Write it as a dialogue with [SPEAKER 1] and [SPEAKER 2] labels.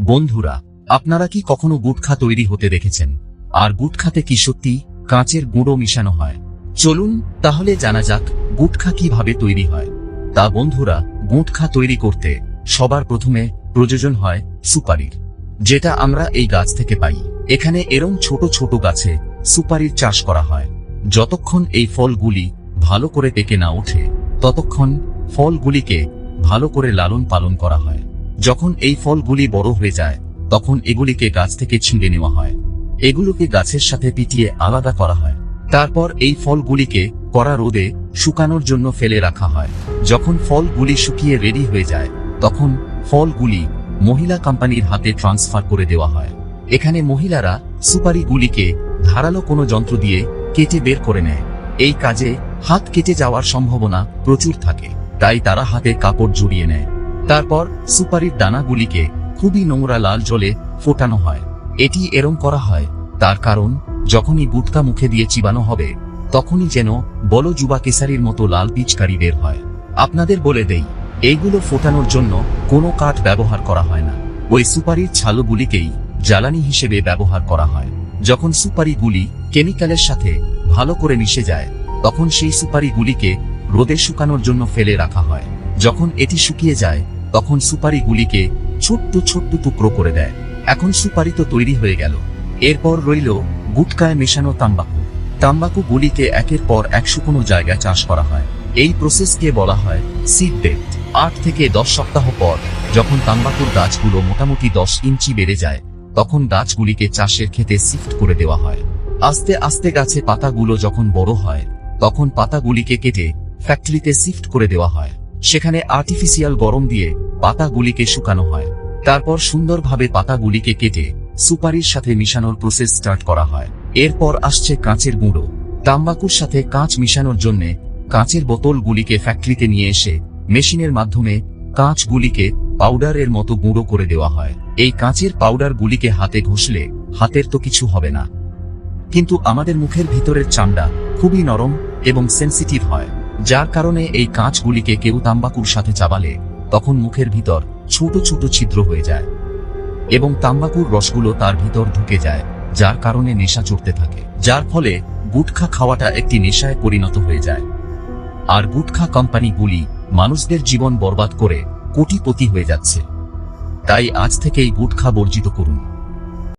[SPEAKER 1] বন্ধুরা, আপনারা কি কখনো গুটখা তৈরি হতে দেখেছেন? আর গুটখাতে কি সত্যি কাঁচের গুঁড়ো মিশানো হয়? চলুন তাহলে জানা যাক গুটখা কীভাবে তৈরি হয়। তা বন্ধুরা, গুটখা তৈরি করতে সবার প্রথমে প্রয়োজন হয় সুপারির, যেটা আমরা এই গাছ থেকে পাই। এখানে এরম ছোট ছোট গাছে সুপারির চাষ করা হয়। যতক্ষণ এই ফলগুলি ভালো করে পেকে না ওঠে, ততক্ষণ ফলগুলিকে ভালো করে লালন পালন করা হয়। যখন এই ফলগুলি বড় হয়ে যায়, তখন এগুলিকে গাছ থেকে ছিঁড়ে নেওয়া হয়। এগুলোকে গাছের সাথে পিটিয়ে আলাদা করা হয়। তারপর এই ফলগুলিকে কড়া রোদে শুকানোর জন্য ফেলে রাখা হয়। যখন ফলগুলি শুকিয়ে রেডি হয়ে যায়, তখন ফলগুলি মহিলা কোম্পানির হাতে ট্রান্সফার করে দেওয়া হয়। এখানে মহিলারা সুপারিগুলিকে ধারালো কোনো যন্ত্র দিয়ে কেটে বের করে নেয়। এই কাজে হাত কেটে যাওয়ার সম্ভাবনা প্রচুর থাকে, তাই তারা হাতে কাপড় জড়িয়ে নেয়। তারপর সুপারির দানাগুলিকে খুবই নোংরা লাল জলে ফোটানো হয়। এটি এরম করা হয়, তার কারণ, যখনই গুটকা মুখে দিয়ে চিবানো হবে, তখনই যেন বল যুবা কেসারির মতো লাল পিচকারি বের হয়। আপনাদের বলে দেই, এইগুলো ফোটানোর জন্য কোনো কাঠ ব্যবহার করা হয় না। ওই সুপারির ছালগুলিকেই জ্বালানি হিসেবে ব্যবহার করা হয়। যখন সুপারিগুলি কেমিক্যালের সাথে ভালো করে মিশে যায়, তখন সেই সুপারিগুলিকে রোদে শুকানোর জন্য ফেলে রাখা হয়। যখন এটি শুকিয়ে যায় তখন সুপারিগুলিকে ছোট্ট ছোট্ট টুকরো করে দেয়। এখন সুপারি তো তৈরি হয়ে গেল। এরপর রইল গুটকায় মেশানো তাম্বাকু। তাম্বাকু গুলিকে একের পর এক শুকনো জায়গায় চাষ করা হয়। এই প্রসেসকে বলা হয় সিড বেড আট থেকে দশ সপ্তাহ পর যখন তাম্বাকুর গাছগুলো মোটামুটি দশ ইঞ্চি বেড়ে যায়, তখন গাছগুলিকে চাষের ক্ষেতে শিফট করে দেওয়া হয়। আস্তে আস্তে গাছে পাতাগুলো যখন বড় হয়, তখন পাতাগুলিকে কেটে ফ্যাক্টরিতে শিফট করে দেওয়া হয়। সেখানে আর্টিফিশিয়াল গরম দিয়ে পাতাগুলিকে শুকানো হয়। তারপর সুন্দরভাবে পাতাগুলিকে কেটে সুপারির সাথে মিশানোর প্রসেস স্টার্ট করা হয়। এরপর আসছে কাঁচের গুঁড়ো। তাম্বাকুর সাথে কাঁচ মিশানোর জন্য কাঁচের বোতলগুলিকে ফ্যাক্টরিতে নিয়ে এসে মেশিনের মাধ্যমে কাঁচগুলিকে পাউডারের মতো গুঁড়ো করে দেওয়া হয়। এই কাঁচের পাউডারগুলিকে হাতে ঘষলে হাতের তো কিছু হবে না। কিন্তু আমাদের মুখের ভিতরের চামড়া খুবই নরম এবং সেন্সিটিভ হয়। যার কারণে এই কাঁচগুলিকে কেউ তাম্বাকুর সাথে চাবালে, তখন মুখের ভিতর ছোট ছোট ছিদ্র হয়ে যায় এবং তাম্বাকুর রসগুলো তার ভিতর ঢুকে যায়, যার কারণে নেশা চড়তে থাকে, যার ফলে গুটখা খাওয়াটা একটি নেশায় পরিণত হয়ে যায়। আর গুটখা কোম্পানিগুলি মানুষদের জীবন বরবাদ করে কোটিপতি হয়ে যাচ্ছে। তাই আজ থেকেই গুটখা বর্জিত করুন।